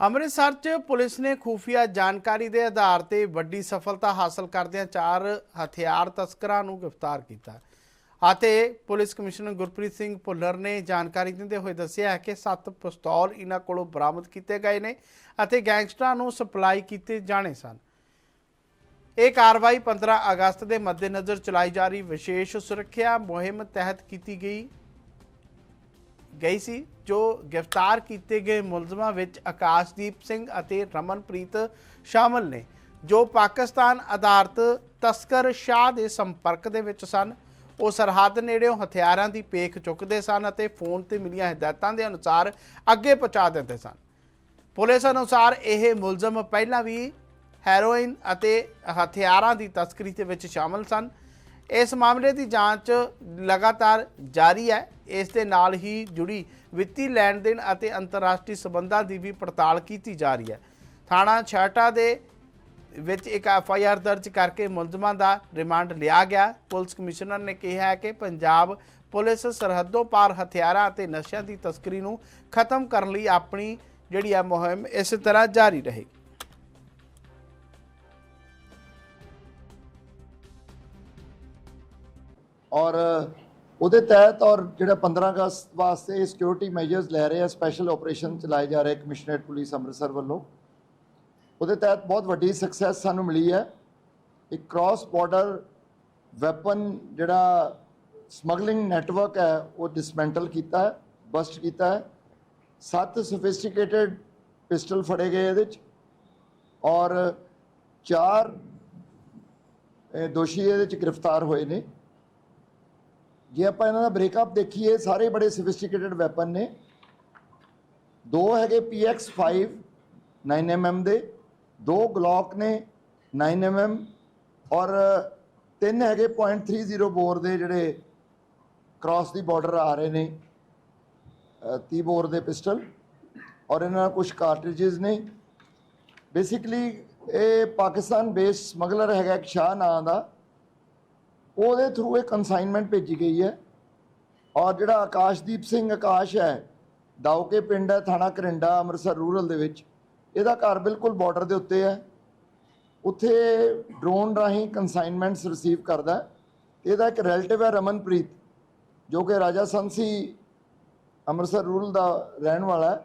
ਅੰਮ੍ਰਿਤਸਰ 'ਚ ਪੁਲਿਸ ਨੇ ਖੂਫੀਆ ਜਾਣਕਾਰੀ ਦੇ ਆਧਾਰ ਤੇ ਵੱਡੀ ਸਫਲਤਾ ਹਾਸਲ ਕਰਦਿਆਂ ਚਾਰ ਹਥਿਆਰ ਤਸਕਰਾਂ ਨੂੰ ਗ੍ਰਿਫਤਾਰ ਕੀਤਾ। ਅਤੇ ਪੁਲਿਸ ਕਮਿਸ਼ਨਰ ਗੁਰਪ੍ਰੀਤ ਸਿੰਘ ਭੁੱਲਰ ਨੇ ਜਾਣਕਾਰੀ ਦਿੰਦੇ ਹੋਏ ਦੱਸਿਆ ਹੈ ਕਿ ਸੱਤ ਪਿਸਤੌਲ ਇਹਨਾਂ ਕੋਲੋਂ ਬਰਾਮਦ ਕੀਤੇ ਗਏ ਨੇ ਅਤੇ ਗੈਂਗਸਟਰਾਂ ਨੂੰ ਸਪਲਾਈ ਕੀਤੇ ਜਾਣੇ ਸਨ। ਇਹ ਕਾਰਵਾਈ 15 ਅਗਸਤ ਦੇ ਮੱਦੇਨਜ਼ਰ ਚਲਾਈ ਜਾ ਰਹੀ ਵਿਸ਼ੇਸ਼ ਸੁਰੱਖਿਆ ਮੁਹਿੰਮ ਤਹਿਤ ਕੀਤੀ ਗਈ। ਗਈ ਸੀ, ਜੋ ਗ੍ਰਿਫਤਾਰ ਕੀਤੇ ਗਏ ਮੁਲਜ਼ਮਾਂ ਵਿੱਚ ਆਕਾਸ਼ਦੀਪ ਸਿੰਘ ਅਤੇ ਰਮਨਪ੍ਰੀਤ ਸ਼ਾਮਲ ਨੇ, ਜੋ ਪਾਕਿਸਤਾਨ ਆਧਾਰਿਤ ਤਸਕਰ ਸ਼ਾਹ ਦੇ ਸੰਪਰਕ ਦੇ ਵਿੱਚ ਸਨ। ਉਹ ਸਰਹੱਦ ਨੇੜਿਓਂ ਹਥਿਆਰਾਂ ਦੀ ਪੇਖ ਚੁੱਕਦੇ ਸਨ ਅਤੇ ਫੋਨ ਤੇ ਮਿਲੀਆਂ ਹਦਾਇਤਾਂ ਦੇ ਅਨੁਸਾਰ ਅੱਗੇ ਪਹੁੰਚਾ ਦਿੰਦੇ ਸਨ। ਪੁਲਿਸ ਅਨੁਸਾਰ ਇਹ ਮੁਲਜ਼ਮ ਪਹਿਲਾਂ ਵੀ ਹੈਰੋਇਨ ਅਤੇ ਹਥਿਆਰਾਂ ਦੀ ਤਸਕਰੀ ਦੇ ਵਿੱਚ ਸ਼ਾਮਲ ਸਨ। ਇਸ ਮਾਮਲੇ ਦੀ ਜਾਂਚ ਲਗਾਤਾਰ ਜਾਰੀ ਹੈ। ਇਸ ਦੇ ਨਾਲ ਹੀ ਜੁੜੀ ਵਿੱਤੀ ਲੈਣ ਦੇਣ ਅਤੇ ਅੰਤਰਰਾਸ਼ਟਰੀ ਸਬੰਧਾਂ ਦੀ ਵੀ ਪੜਤਾਲ ਕੀਤੀ ਜਾ ਰਹੀ ਹੈ। ਥਾਣਾ ਛਾਟਾ ਦੇ ਵਿੱਚ ਇੱਕ ਐਫ ਆਈ ਆਰ ਦਰਜ ਕਰਕੇ ਮੁਲਜ਼ਮਾਂ ਦਾ ਰਿਮਾਂਡ ਲਿਆ ਗਿਆ। ਪੁਲਿਸ ਕਮਿਸ਼ਨਰ ਨੇ ਕਿਹਾ ਹੈ ਕਿ ਪੰਜਾਬ ਪੁਲਿਸ ਸਰਹੱਦੋਂ ਪਾਰ ਹਥਿਆਰਾਂ ਅਤੇ ਨਸ਼ਿਆਂ ਦੀ ਤਸਕਰੀ ਨੂੰ ਖਤਮ ਕਰਨ ਲਈ ਆਪਣੀ ਜਿਹੜੀ ਆ ਮੁਹਿੰਮ ਇਸੇ ਤਰ੍ਹਾਂ ਜਾਰੀ ਰਹੇਗੀ। ਔਰ ਉਹਦੇ ਤਹਿਤ ਔਰ ਜਿਹੜਾ 15 ਅਗਸਤ ਵਾਸਤੇ ਸਿਕਿਉਰਿਟੀ ਮੈਜਰਸ ਲੈ ਰਹੇ ਆ ਸਪੈਸ਼ਲ ਆਪਰੇਸ਼ਨ ਚਲਾਏ ਜਾ ਰਹੇ ਕਮਿਸ਼ਨਰੇਟ ਪੁਲਿਸ ਅੰਮ੍ਰਿਤਸਰ ਵੱਲੋਂ। ਉਹਦੇ ਤਹਿਤ ਬਹੁਤ ਵੱਡੀ ਸਕਸੈਸ ਸਾਨੂੰ ਮਿਲੀ ਹੈ। ਇੱਕ ਕ੍ਰਾਸ ਬਾਰਡਰ ਵੈਪਨ ਜਿਹੜਾ ਸਮਗਲਿੰਗ ਨੈਟਵਰਕ ਹੈ, ਉਹ ਡਿਸਮੈਂਟਲ ਕੀਤਾ ਹੈ ਬਸਟ ਕੀਤਾ ਹੈ। ਸੱਤ ਸੋਫਿਸਟੀਕੇਟਿਡ ਪਿਸਟਲ ਫੜੇ ਗਏ ਇਹਦੇ ਚ ਔਰ ਚਾਰ ਦੋਸ਼ੀ ਇਹਦੇ ਚ ਗ੍ਰਿਫਤਾਰ ਹੋਏ ਨੇ। ਜੇ ਆਪਾਂ ਇਹਨਾਂ ਦਾ ਬ੍ਰੇਕਅਪ ਦੇਖੀਏ, ਸਾਰੇ ਬੜੇ ਸੋਫਿਸਟੀਕੇਟਿਡ ਵੈਪਨ ਨੇ। ਦੋ ਹੈਗੇ PX5 9mm ਦੇ। ਦੋ ਗਲੌਕ ਨੇ 9mm ਔਰ ਤਿੰਨ ਹੈਗੇ .30 ਬੋਰ ਦੇ ਜਿਹੜੇ ਕ੍ਰਾਸ ਦੀ ਬਾਰਡਰ ਆ ਰਹੇ ਨੇ 30 ਬੋਰ ਦੇ ਪਿਸਟਲ ਔਰ ਇਹਨਾਂ ਨਾਲ ਕੁਝ ਕਾਰਟ੍ਰਿਜਸ ਨੇ। ਬੇਸਿਕਲੀ ਇਹ ਪਾਕਿਸਤਾਨ ਬੇਸਡ ਸਮਗਲਰ ਹੈਗਾ ਇੱਕ ਸ਼ਾਹ ਨਾਂ ਦਾ। ਉਹਦੇ ਥਰੂ ਇਹ ਕਨਸਾਈਨਮੈਂਟ ਭੇਜੀ ਗਈ ਹੈ। ਔਰ ਜਿਹੜਾ ਆਕਾਸ਼ਦੀਪ ਸਿੰਘ ਆਕਾਸ਼ ਹੈ ਦਾਉਕੇ ਪਿੰਡ ਹੈ, ਥਾਣਾ ਕਰਿੰਡਾ ਅੰਮ੍ਰਿਤਸਰ ਰੂਰਲ ਦੇ ਵਿੱਚ, ਇਹਦਾ ਘਰ ਬਿਲਕੁਲ ਬਾਰਡਰ ਦੇ ਉੱਤੇ ਹੈ। ਉੱਥੇ ਡਰੋਨ ਰਾਹੀਂ ਕਨਸਾਈਨਮੈਂਟਸ ਰਿਸੀਵ ਕਰਦਾ ਹੈ। ਇਹਦਾ ਇੱਕ ਰਿਲੇਟਿਵ ਹੈ ਰਮਨਪ੍ਰੀਤ, ਜੋ ਕਿ ਰਾਜਾ ਸੰਸੀ ਅੰਮ੍ਰਿਤਸਰ ਰੂਰਲ ਦਾ ਰਹਿਣ ਵਾਲਾ ਹੈ।